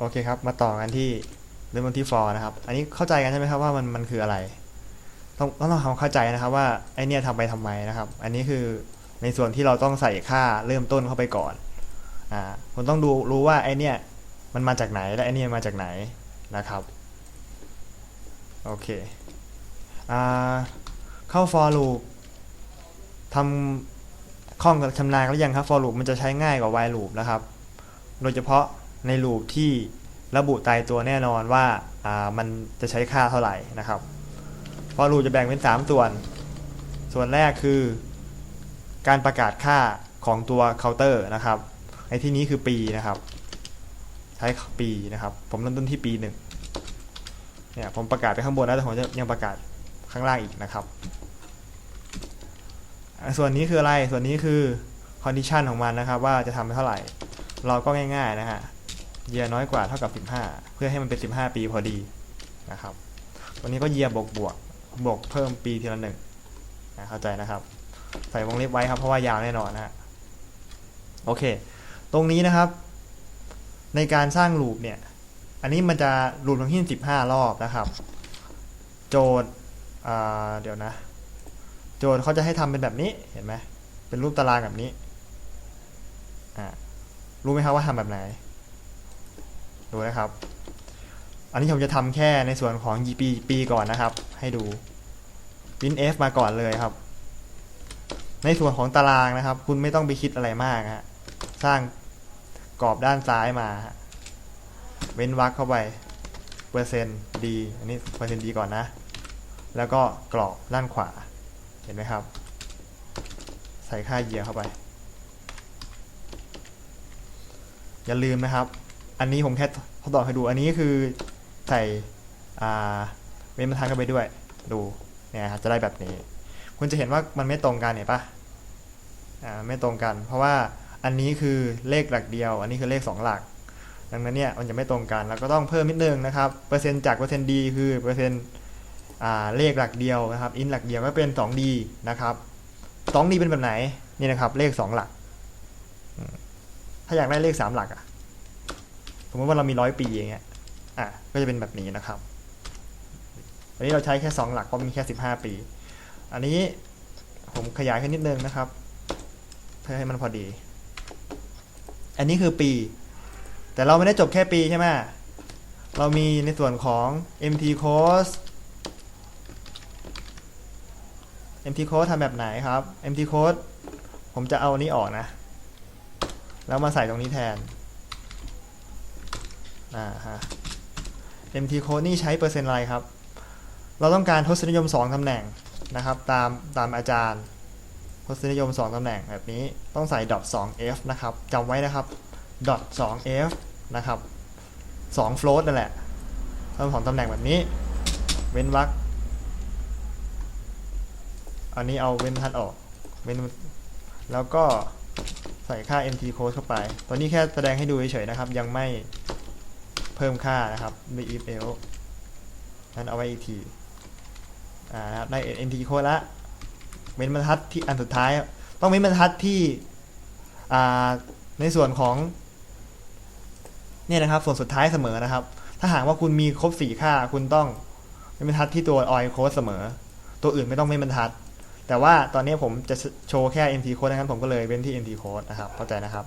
โอเคครับ มาต่อกันที่เริ่มต้นที่ for นะครับ อันนี้เข้าใจกันใช่ไหมครับว่ามันมันคืออะไร ต้องต้องทำความเข้าใจนะครับว่าไอเนี่ยทำไปทำไมนะครับ อันนี้คือในส่วนที่เราต้องใส่ค่าเริ่มต้นเข้าไปก่อน อ่าคุณต้องดูรู้ว่าไอเนี่ยมันมาจากไหนและไอเนี่ยมาจากไหนนะครับโอเคอ่าเข้า for loop ทำคล่องกับชำนาญแล้วยังครับ for loop มันจะใช้ง่ายกว่า while loop นะครับ โดยเฉพาะ ใน loop ที่ระบุตายตัวแน่นอนว่าามันจะใช้ค่าเท่าไหร่นะครับ for loop จะแบ่งเป็น 3 ส่วน ส่วนแรกคือ การประกาศค่าของตัว counter นะครับในที่นี้คือปีนะครับ ใช้ปีนะครับ ผมเริ่มต้นที่ปีหนึ่งเนี่ยผมประกาศไปข้างบนแล้วแต่ผมจะยังประกาศข้างล่างอีกนะครับ ส่วนนี้คืออะไรส่วนนี้คือ condition ของมันนะครับ ว่าจะทำไปเท่าไหร่ เราก็ง่ายๆนะฮะ เยียน้อยกว่าเท่ากับ 15 เพื่อให้มันเป็น 15 ปีพอดีนะครับ วันนี้ก็เยียบวกบวกบวกเพิ่มปีทีละหนึ่งนะเข้าใจนะครับ ใส่วงเล็บไว้ครับเพราะว่ายาวแน่นอนนะฮะโอเค ตรงนี้นะครับ ในการสร้างลูปเนี่ย อันนี้มันจะลูปทั้งที่15 รอบนะครับ โจทย์เดี๋ยวนะ โจทย์เขาจะให้ทำเป็นแบบนี้เห็นไหมเป็นรูปตารางแบบนี้อ่ารู้ไหมครับว่าทำแบบไหน ดูนะครับ อันนี้ผมจะทำแค่ในส่วนของ GP ปีก่อนนะครับ ให้ดู WinF มาก่อนเลยครับ ในส่วนของตารางนะครับ คุณไม่ต้องไปคิดอะไรมากฮะสร้างกรอบด้านซ้ายมาฮะเว้นวรรคเข้าไปเปอร์เซ็นต์ดีอันนี้เปอร์เซ็นต์ดีก่อนนะ แล้วก็กรอบด้านขวา เห็นไหมครับ ใส่ค่าเยียเข้าไป อย่าลืมนะครับ อันนี้ผมแค่ทดลองให้ดู อันนี้คือใส่เว้นบรรทัดเข้าไปด้วย ดูเนี่ยครับจะได้แบบนี้ คุณจะเห็นว่ามันไม่ตรงกันเห็นปะอ่าไม่ตรงกัน เพราะว่าอันนี้คือเลขหลักเดียว อันนี้คือเลขสองหลัก ดังนั้นเนี่ยมันจะไม่ตรงกันแล้วก็ต้องเพิ่มนิดนึงนะครับเปอร์เซ็นต์จากเปอร์เซ็นต์ดีคือเปอร์เซ็นต์อ่าเลขหลักเดียวนะครับอินหลักเดียวก็เป็น 2D นะครับ 2D เป็นแบบไหนนี่นะครับเลข 2 หลัก ถ้าอยากได้เลข 3 หลักอะ สมมติว่าเรามีร้อยปีอย่างเงี้ย อะ ก็จะเป็นแบบนี้นะครับ อันนี้เราใช้แค่2หลักเพราะมีแค่15ปี อันนี้ผมขยายขึ้นนิดนึงนะครับ เพื่อให้มันพอดี อันนี้คือปี แต่เราไม่ได้จบแค่ปีใช่ไหมเรามีในส่วนของ mt course mt code ทำแบบไหนครับ mt code ผมจะเอาอันนี้ออกนะ แล้วมาใส่ตรงนี้แทน อ่าฮะ mt code นี่ใช้เปอร์เซ็นต์อะไรครับ เราต้องการทศนิยม 2ตำแหน่งนะครับ ตามตามอาจารย์ทศนิยม 2ตำแหน่งแบบนี้ต้องใส่ dot 2f นะครับจำไว้นะครับ dot 2f นะครับ2 float นั่นแหละทั้งสองตำแหน่งแบบนี้ เว้นวรรคอันนี้เอาเว้นทัดออกเว้นแล้วก็ใส่ค่า mt code เข้าไปตัวนี้แค่แสดงให้ดูเฉยๆนะครับ ยังไม่ เพิ่มค่านะครับไม่ if else นั้นเอาไว้อีกทีอ่านะครับได้ mt code ละเว้นบรรทัดที่อันสุดท้าย ต้องเว้นบรรทัดที่อ่าในส่วนของเนี่ยนะครับ ส่วนสุดท้ายเสมอนะครับ ถ้าหากว่าคุณมีครบสี่ค่าคุณต้องเว้นบรรทัดที่ตัว oil code เสมอ ตัวอื่นไม่ต้องเว้นบรรทัด แต่ว่าตอนนี้ผมจะโชว์แค่ mt code นะครับผมก็เลยเว้นที่ mt code นะครับเข้าใจนะครับ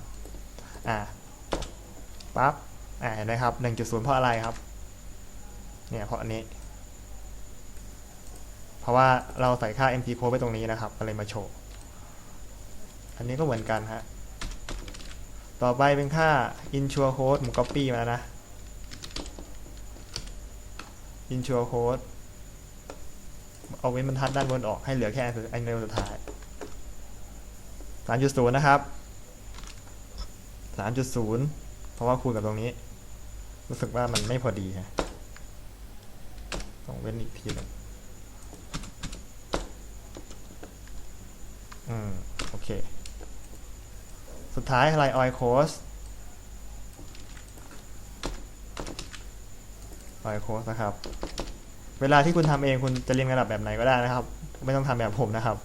อ่าปั๊บ อ่าเห็นไหมครับ1.0เพราะอะไรครับ เนี่ยเพราะอันนี้ เพราะว่าเราใส่ค่า mt code ไว้ตรงนี้นะครับก็เลยมาโชว์ อันนี้ก็เหมือนกันฮะ ต่อไปเป็นค่า insure code ผม copy มาแล้วนะ insure code เอาเว้นบรรทัดด้านบนออกให้เหลือแค่อันเดียวสุดท้าย3.0นะครับ3.0เพราะว่าคูณกับตรงนี้ รู้สึกว่ามันไม่พอดีฮะต้องเว้นอีกทีหนึงอืม โอเค สุดท้ายอะไร oil cost oil cost นะครับ เวลาที่คุณทำเองคุณจะเรียงระดับแบบไหนก็ได้นะครับ ไม่ต้องทำแบบผมนะครับ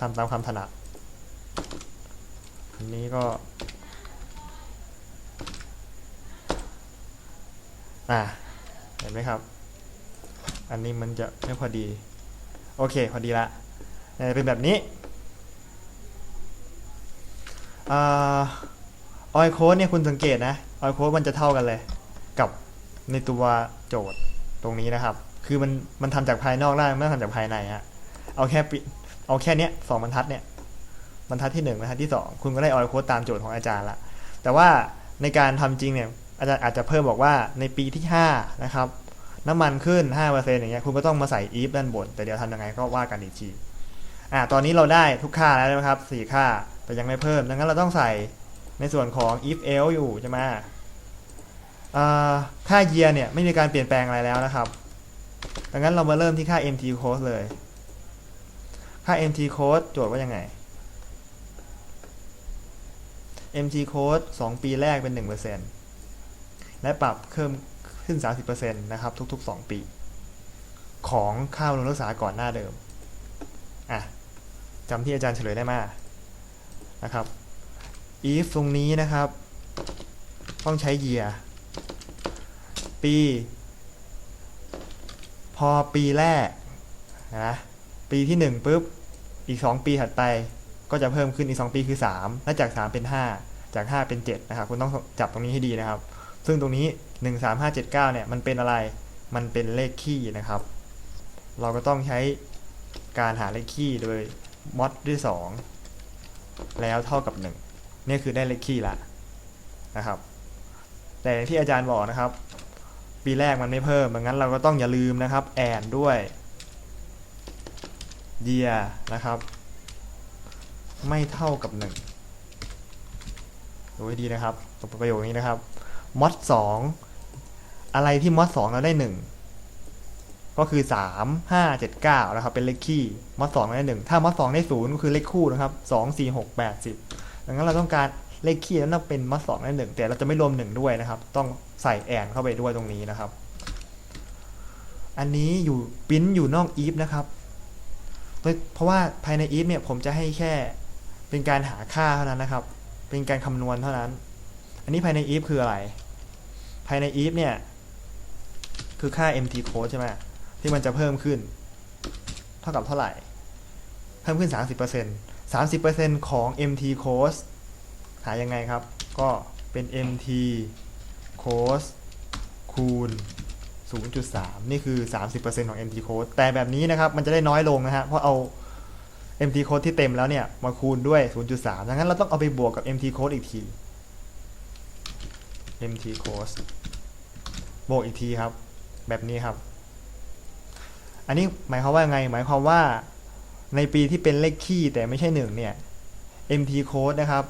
ทำตามความถนัดอันนี้ก็ อ่าเห็นไหมครับ อันนี้มันจะไม่พอดี โอเค พอดีละเป็นแบบนี้ออยโค้ดเนี่ยคุณสังเกตนะออยโค้ดมันจะเท่ากันเลย กับในตัวโจทย์ตรงนี้นะครับ คือมันมันทำจากภายนอกได้ไม่ต้องทำจากภายในฮะเอาแค่ปเอาแค่เนี้ยสองบรรทัดเนี่ยบรรทัดที่หนึ่งบรรทัดที่สองคุณก็ได้ออยโค้ดตามโจทย์ของอาจารย์ละแต่ว่าในการทำจริงเนี่ย อาจารย์อาจจะเพิ่มบอกว่าในปีที่ห้านะครับน้ำมันขึ้น 5%อย่างเงี้ยคุณก็ต้องมาใส่ if ด้านบน แต่เดี๋ยวทำยังไงก็ว่ากันอีกทีอ่าตอนนี้เราได้ทุกค่าแล้วนะครับ 4 ค่า แต่ยังไม่เพิ่ม ดังนั้นเราต้องใส่ในส่วนของ if else อยู่ใช่ไหมอ่าค่า year เนี่ยไม่มีการเปลี่ยนแปลงอะไรแล้วนะครับ ดังนั้นเรามาเริ่มที่ค่า mt code เลย ค่า mt code โจทย์ว่ายังไง mt code 2 ปีแรกเป็น 1% และปรับเพิ่มขึ้น 30%นะครับทุกๆ 2 ปี ของค่าบำรุงรักษาก่อนหน้าเดิมอะจำที่อาจารย์เฉลยได้มานะครับ if ตรงนี้นะครับ ต้องใช้ year ปี พอปีแรกนะปีที่ 1ปุ๊บอีก 2 ปีถัดไปก็จะเพิ่มขึ้นอีก 2 ปีคือ 3 และจาก 3 เป็น 5 จาก 5 เป็น 7 นะครับ คุณต้องจับตรงนี้ให้ดีนะครับ ซึ่งตรงนี้ 13579 เนี่ย มันเป็นอะไร มันเป็นเลขคี่นะครับ เราก็ต้องใช้การหาเลขคี่โดยมอดด้วย 2 แล้วเท่ากับ 1 นี่คือได้เลขคี่ละนะครับ แต่ที่อาจารย์บอกนะครับ ปีแรกมันไม่เพิ่มดังนั้นเราก็ต้องอย่าลืมนะครับ แอนด้วย year นะครับ ไม่เท่ากับ 1ดูให้ดีนะครับตรงประโยคนี้นะครับ มอดสองอะไรที่มอดสองเราได้หนึ่งก็คือสามห้าเจ็ดเก้านะครับ เป็นเลขคี่มอดสองได้หนึ่งถ้ามอดสองได้ศูนย์ก็คือเลขคู่นะครับสองสี่หกแปดสิบดังนั้นเราต้องการเลขคี่นั้นต้องเป็นมอดสองได้หนึ่งแต่เราจะไม่รวมหนึ่งด้วยนะครับ ต้องใส่แอนเข้าไปด้วยตรงนี้นะครับ อันนี้อยู่ปิ้นอยู่นอกอีฟนะครับเพราะว่าภายในอีฟเนี่ยผมจะให้แค่เป็นการหาค่าเท่านั้นนะครับ เป็นการคำนวณเท่านั้น อันนี้ภายใน if คืออะไร ภายใน if เนี่ย คือค่า mt code ใช่ไหมที่มันจะเพิ่มขึ้น เท่ากับเท่าไหร่ เพิ่มขึ้น 30% 30%ของ mt code หายังไงครับ ก็เป็น mt code คูณ 0.3 นี่คือ 30%ของ mt code แต่แบบนี้นะครับ มันจะได้น้อยลงนะฮะ เพราะเอา mt code ที่เต็มแล้วเนี่ย มาคูณด้วย 0.3 ดังนั้นเราต้องเอาไปบวกกับ mt code อีกที mt code บวกอีกทีครับ แบบนี้ครับ อันนี้หมายความว่าไง หมายความว่าในปีที่เป็นเลขคี่แต่ไม่ใช่หนึ่งเนี่ย mt code นะครับ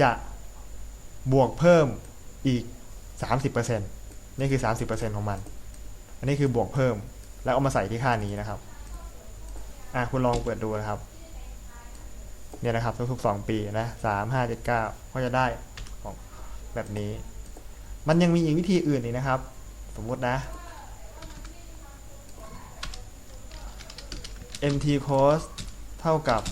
จะบวกเพิ่มอีก 30%นี่คือ 30%ของมัน อันนี้คือบวกเพิ่ม แล้วเอามาใส่ที่ค่านี้นะครับ อะคุณลองเปิดดูนะครับ เนี่ยนะครับทุกๆ2ปีนะสามห้าเจ็ดเก้าก็จะได้แบบนี้ มันยังมีอีกวิธีอื่นอีกนะครับ สมมตินะ mt cost เท่ากับ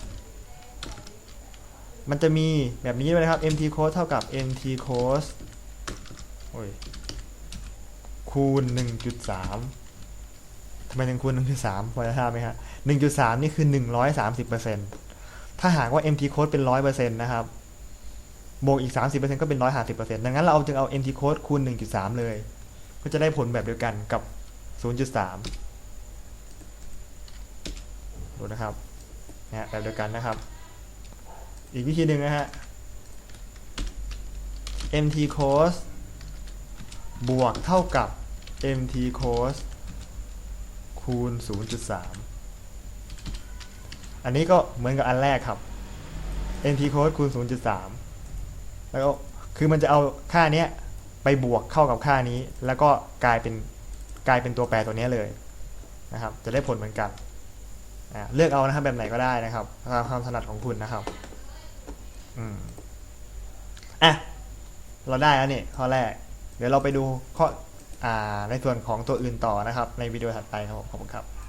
มันจะมีแบบนี้ด้วยนะครับ mt cost เท่ากับ mt cos โอ้ยคูณ 1.3ทำไมถึงคูณ 1.3พอจะทราบไหมครับ1.3 นี่คือ 130%ถ้าหากว่า mt code เป็น 100%นะครับ บวกอีก 30%ก็เป็น 150%ดังนั้นเราเอาจึงเอา mt code คูณ 1.3 เลย ก็จะได้ผลแบบเดียวกันกับ 0.3 ดูนะครับนะแบบเดียวกันนะครับ อีกวิธีหนึ่งนะฮะ mt cos บวกเท่ากับ mt cos คูณ 0.3 อันนี้ก็เหมือนกับอันแรกครับ nt code คูณ 0.3 แล้วก็คือมันจะเอาค่าเนี้ยไปบวกเข้ากับค่านี้ แล้วก็กลายเป็นกลายเป็นตัวแปรตัวนี้เลยนะครับ จะได้ผลเหมือนกันเลือกเอานะครับแบบไหนก็ได้นะครับตามความถนัดของคุณนะครับอืมอะเราได้แล้วนี่ข้อแรก เดี๋ยวเราไปดูข้ออ่าในส่วนของตัวอื่นต่อนะครับ ในวิดีโอถัดไปครับผมขอบคุณครับ